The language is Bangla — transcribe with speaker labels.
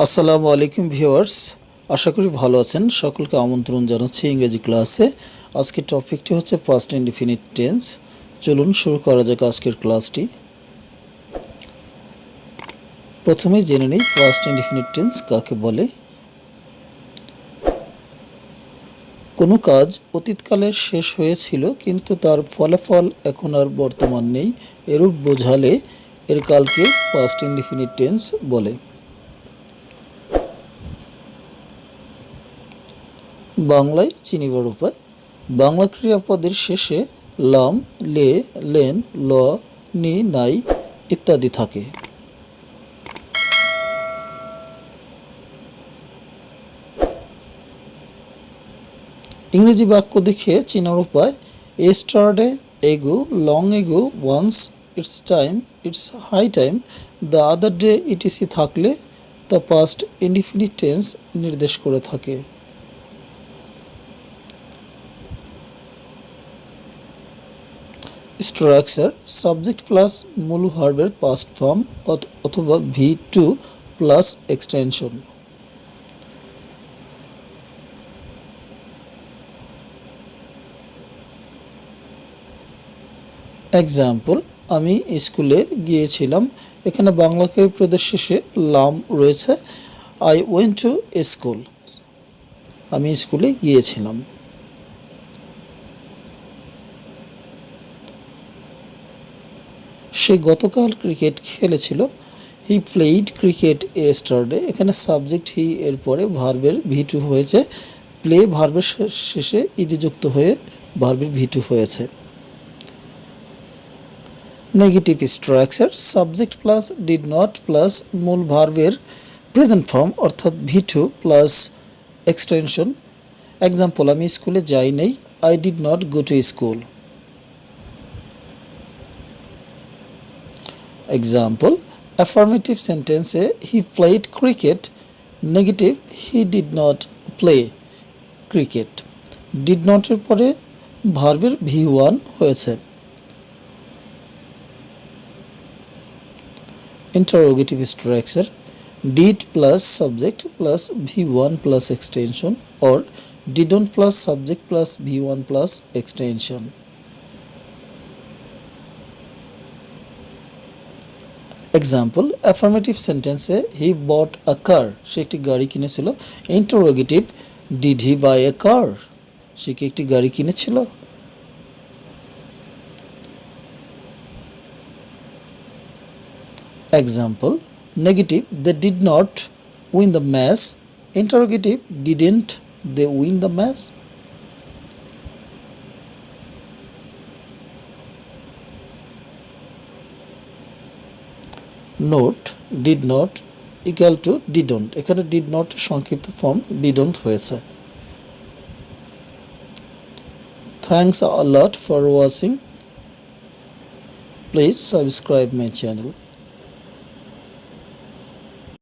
Speaker 1: আসসালামু আলাইকুম ভিউয়ার্স, আশা করি ভালো আছেন। সকলকে আমন্ত্রণ জানাচ্ছি ইংরেজি ক্লাসে। আজকের টপিকটি হচ্ছে পাস্ট ইনডিফিনিট টেন্স চলুন শুরু করা যাক আজকের ক্লাসটি। প্রথমেই জেনে নিই ফার্স্ট ইনডিফিনিট টেন্স কাকে বলে। কোনো কাজ অতীতকালে শেষ হয়েছিল, কিন্তু তার ফলাফল এখন আর বর্তমান নেই। এরূপ বোঝালে এর কালকে পাস্ট ইনডিফিনিট টেন্স বলে। বাংলায় চিনিবার উপায় বাংলা ক্রিয়াপদের শেষে লাম, লে, লেন, ল, নি, নাই ইত্যাদি থাকে। ইংরেজি বাক্য দেখে চেনার উপায় এ yesterday ago long ago once it's time it's high time the other day ETC থাকলে তা পাস্ট ইনডিফিনিট টেন্স নির্দেশ করে থাকে। স্ট্রাকচার সাবজেক্ট প্লাস মূল ভার্বের পাস্ট ফর্ম অথবা V two plus extension example আমি স্কুলে গিয়েছিলাম। এখানে বাংলাকে প্রদেশ শেষে লাম রয়েছে। আই ওয়েন্ট টু স্কুল আমি স্কুলে গিয়েছিলাম। সে গতকাল ক্রিকেট খেলেছিল। হি প্লেইড ক্রিকেট এস্টারডে এখানে সাবজেক্ট হি এর পরে ভার্বের ভি টু হয়েছে প্লে ভার্বের শেষে ইডি যুক্ত হয়ে ভার্বের ভি টু হয়েছে। Negative structure subject plus did not plus মূল ভার্বের প্রেজেন্ট ফর্ম অর্থাৎ V two plus extension example আমি স্কুলে যাই নেই। I did not go to school Example, Affirmative sentence, He played cricket. Negative, He did not play cricket. Did not এর পরে ভার্বের ভি ওয়ান হয়েছে interrogative structure did plus subject plus V one plus extension or didn't plus subject plus V one plus extension example affirmative সেন্টেন্সে হি বট আ কার সে একটি গাড়ি কিনেছিল। Interrogative did he buy a car সে কি একটি গাড়ি কিনেছিল? Example negative they did not win the match interrogative didn't they win the match note did not equal to didn't এখানে ডিড নট সংক্ষিপ্ত ফর্ম ডিডন্ট হয়েছে। Thanks a lot for watching please subscribe my channel